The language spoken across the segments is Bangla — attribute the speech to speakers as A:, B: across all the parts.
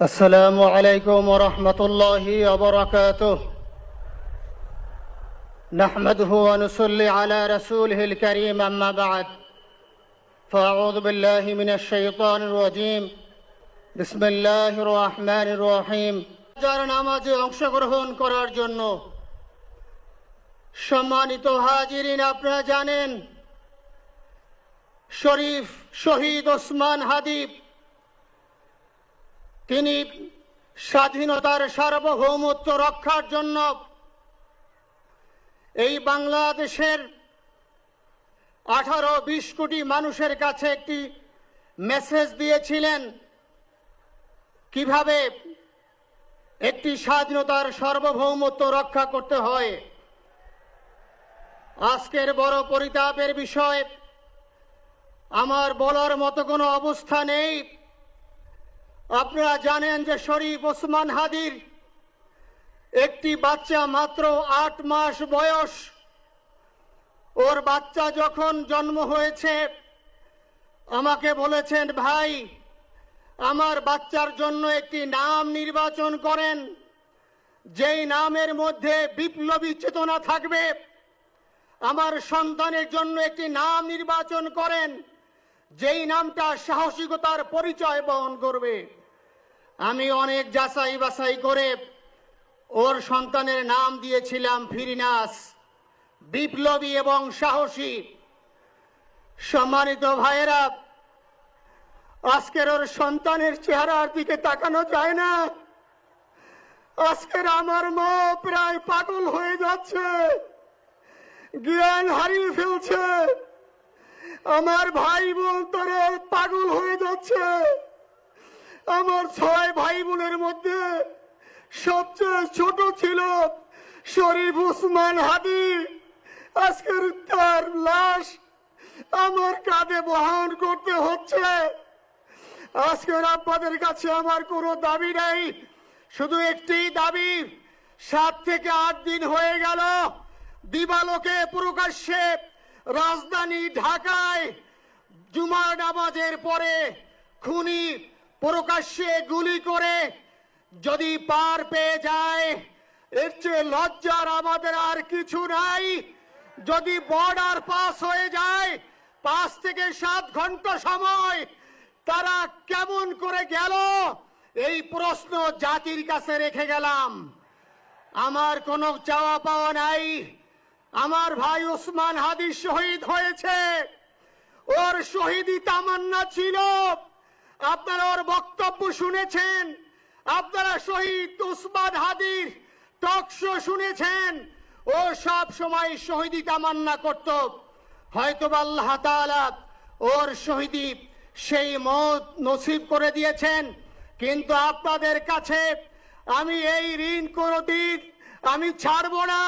A: السلام عليكم ورحمة الله وبركاته نحمده ونصلي على رسوله الكريم أما بعد فأعوذ بالله من الشيطان الرجيم بسم الله الرحمن الرحيم যার নামাজে অংশগ্রহণ করার জন্য সম্মানিত হাজিরিন আপনারা জানেন শরীফ শহীদ ওসমান হাদিব তিনি স্বাধীনতার সার্বভৌমত্ব রক্ষার জন্য এই বাংলাদেশের আঠারো বিশ কোটি মানুষের কাছে একটি মেসেজ দিয়েছিলেন কীভাবে একটি স্বাধীনতার সার্বভৌমত্ব রক্ষা করতে হয়। আজকের বড় পরিতাপের বিষয়, আমার বলার মতো কোনো অবস্থা নেই। আপনারা জানেন যে শরীফ ওসমান হাদির একটি বাচ্চা মাত্র আট মাস বয়স। ওর বাচ্চা যখন জন্ম হয়েছে, আমাকে বলেছেন, ভাই, আমার বাচ্চার জন্য একটি নাম নির্বাচন করেন। যেই নামের মধ্যে বিপ্লবী চেতনা থাকবে, আমার সন্তানের জন্য একটি নাম নির্বাচন করেন। যেই নামটা সাহসিকতার পরিচয় বহন করবে। আমি অনেক যাচাই বাছাই করে ওর সন্তানের নাম দিয়েছিলাম ফিরিনাস। বিপ্লবী এবং সাহসী। সম্মানিত ভাইয়েরা, আজকের ওর সন্তানের চেহারার দিকে তাকানো যায় না। আজকের আমার মা প্রায় পাগল হয়ে যাচ্ছে। জ্ঞান হারিয়ে ফেলছে। আমার ভাই বোন তারা পাগল হয়ে যাচ্ছে। আমার ছয় ভাই বোনের মধ্যে সবচেয়ে ছোট ছিল শরীফ উসমান হাদি। আজকের তার লাশ আমার কাঁধে বহন করতে হচ্ছে। আজকের আপনাদের কাছে আমার কোনো দাবি নেই। শুধু একটি দাবি, সাত থেকে আট দিন হয়ে গেল দিবালোকে প্রকাশ্যে রাজধানী ঢাকায় জুমার নামাজের পরে খুনি প্রকাশ্যে গুলি করে যদি পার পেয়ে যায়, এর চেয়ে লজ্জার আমাদের আর কিছু নাই। যদি বর্ডার পাস হয়ে যায়, পাঁচ থেকে সাত ঘণ্টা সময় তারা কেমন করে গেল, এই প্রশ্ন জাতির কাছে রেখে গেলাম। আমার কোনো চাওয়া পাওয়া নাই। আমার ভাই ওসমান হাদি শহীদ হয়েছে। ওর শহীদি তামান্না ছিল। আপনারা ওর বক্তব্য শুনেছেন। আপনারা শহীদ উসমান হাদির টক শো শুনেছেন। ও সব সময় শহীদি তামান্না করত। হয়তো আল্লাহ তাআলা ওর শহীদি সেই মত নসিব করে দিয়েছেন। কিন্তু আপনাদের কাছে আমি এই ঋণ কোনদিন আমি ছাড়ব না।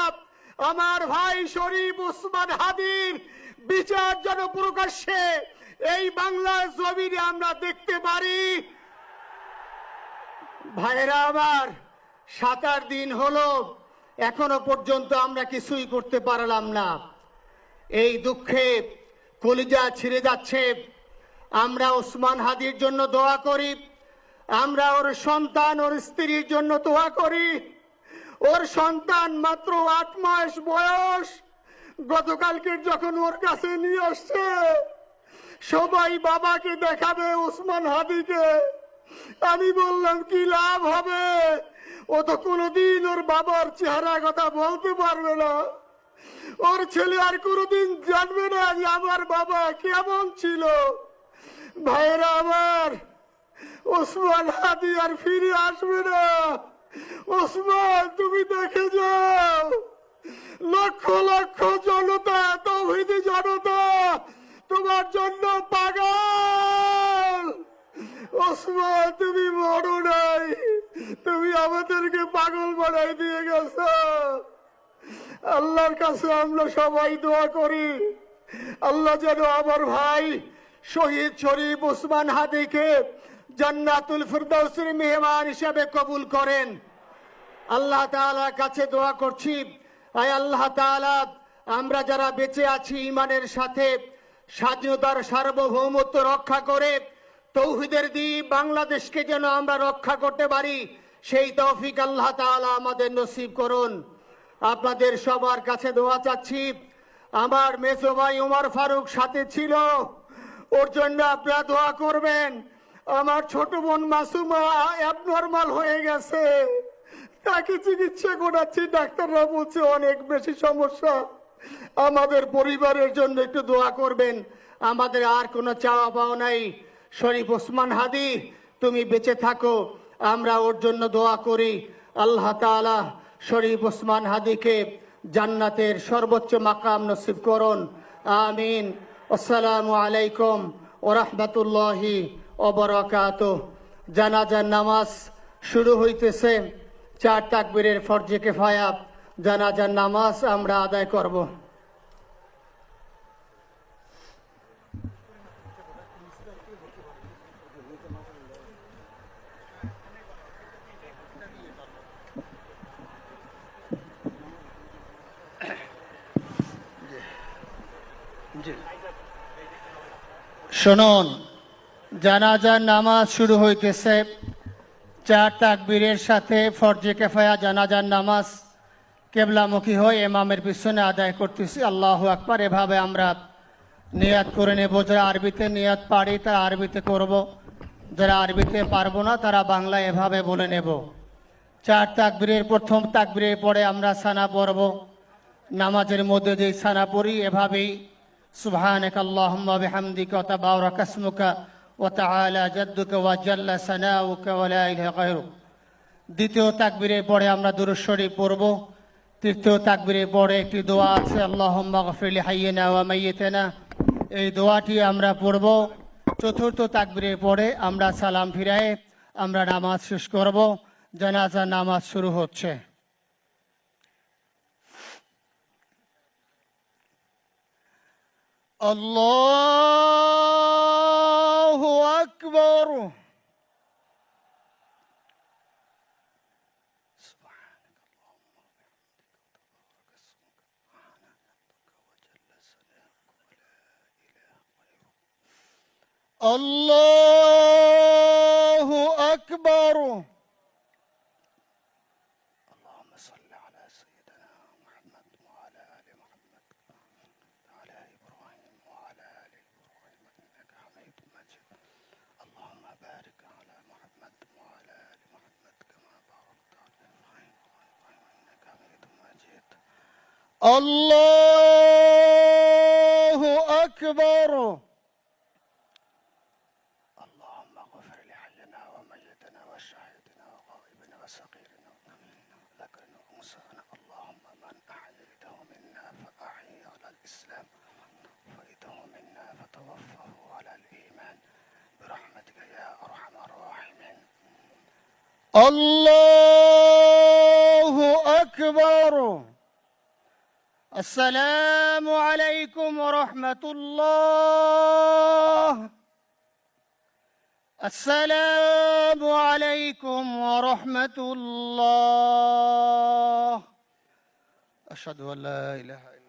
A: আমার ভাই শরীফ উসমান হাদির বিচার যেন প্রকাশ্যে এই বাংলার জমিনে আমরা দেখতে পারি। ভাইরা আমার সাত আট দিন হলো, এখনও পর্যন্ত আমরা কিছুই করতে পারলাম না। এই দুঃখে কলিজা ছিঁড়ে যাচ্ছে। আমরা ওসমান হাদির জন্য দোয়া করি। আমরা ওর সন্তান, ওর স্ত্রীর জন্য দোয়া করি। ওর সন্তান মাত্র আট মাস বয়স। গতকালকে যখন ওর কাছে নিয়ে আসছে সবাই বাবাকে দেখাবে ওসমান হাদিকে। আমি বললাম, কি লাভ হবে? ও তো কোনোদিন ওর বাবার চেহারা কথা বলতে পারবে না। ওর ছেলে আর কোনোদিন জানবে না যে আমার বাবা কেমন ছিল। ভাইরা আমার, ওসমান হাদি আর ফিরে আসবে না। ওসমান, তুমি দেখে যাও। লক্ষ লক্ষ জনতা, তৌহিদি জনতা তোমার জন্য পাগল। ওসমান, তুমি মরো নাই। তুমি আমাদেরকে পাগল বানাই দিয়ে গেছো। আল্লাহর কাছে আমরা সবাই দোয়া করি। আল্লাহ যেন আমার ভাই শহীদ শরীফ উসমান হাদিকে জান্নাতুল ফিরদৌসের মেহমান হিসেবে কবুল করেন। আল্লাহ তাআলার কাছে দোয়া করছি। আয় আল্লাহ তাআলা, আমরা যারা বেঁচে আছি ইমানের সাথে স্বাধীনতার সার্বভৌমত্ব রক্ষা করে তৌহিদের দ্বীপ বাংলাদেশকে যেন আমরা রক্ষা করতে পারি, সেই তৌফিক আল্লাহ তাআলা আমাদের নসিব করুন। আপনাদের সবার কাছে দোয়া চাচ্ছি। আমার মেজো ভাই উমার ফারুক সাথে ছিল, ওর জন্য আপনারা দোয়া করবেন। আমার ছোট বোন মাসুমা হয়ে গেছে। তাকে চিকিৎসা করাচ্ছি, ডাক্তাররা বলছে অনেক বেশি সমস্যা। আমাদের পরিবারের জন্য একটু দোয়া করবেন। আমাদের আর কোনো চাওয়া পাওয়া নাই। শরীফ ওসমান হাদি, তুমি বেঁচে থাকো, আমরা ওর জন্য দোয়া করি। আল্লাহ তাআলা শরীফ ওসমান হাদিকে জান্নাতের সর্বোচ্চ মাকাম নসিব করুন। আমিন। আসসালামু আলাইকুম ও রহমতুল্লাহি ওবরাকাত জানাজার নামাজ শুরু হইতেছে। চার তাকবীরের ফরজে কেফায়া জানাজার নামাজ আমরা আদায় করব। শুনুন, জানাজার নামাজ শুরু হইতেছে। চার তাকবীরের সাথে ফরজে কেফায়া জানাজার নামাজ কেবলামুখী হয়ে এমামের পিছনে আদায় করতেছি। আল্লাহ আকবার। এভাবে আমরা নিয়াত করে নেব। যারা আরবিতে নিয়াত পারি, তারা আরবিতে করব। যারা আরবিতে পারব না, তারা বাংলা এভাবে বলে নেব। চার তাকবীরের, প্রথম তাকবীরের পরে আমরা সানা পড়ব। নামাজের মধ্যে যে সানা পড়ি, এভাবেই সুবহানাক আল্লাহুম্মা বিহামদিকা দ্বিতীয় তাকবীরের পরে আমরা দুরূদ পড়ব। তৃতীয় তাকবীরের পরে একটি দোয়া আছে লিহাইয়িনা ওয়া মাইয়িতিনা। এই দোয়াটি আমরা পড়ব। চতুর্থ তাকবীরের পরে আমরা সালাম ফিরায়ে আমরা নামাজ শেষ করব। জানাজা নামাজ শুরু হচ্ছে। আল্লাহু الله أكبر. اللهم صل على سيدنا محمد وعلى آل محمد وعلى إبراهيم وعلى آل إبراهيم إنك حميد مجيد. اللهم بارك على محمد وعلى آل محمد كما باركت على إبراهيم إنك حميد مجيد. الله أكبر. وميتنا وشاهدنا وغائبنا وصغيرنا ذكرنا وأنثانا. اللهم من أحييته منا فاحيه على الإسلام. وفيته منا فتوفه على الإيمان. برحمتك يا أرحم الراحمين. الله أكبر. السلام عليكم ورحمة الله. السلام عليكم ورحمة الله. أشهد أن لا إله إلا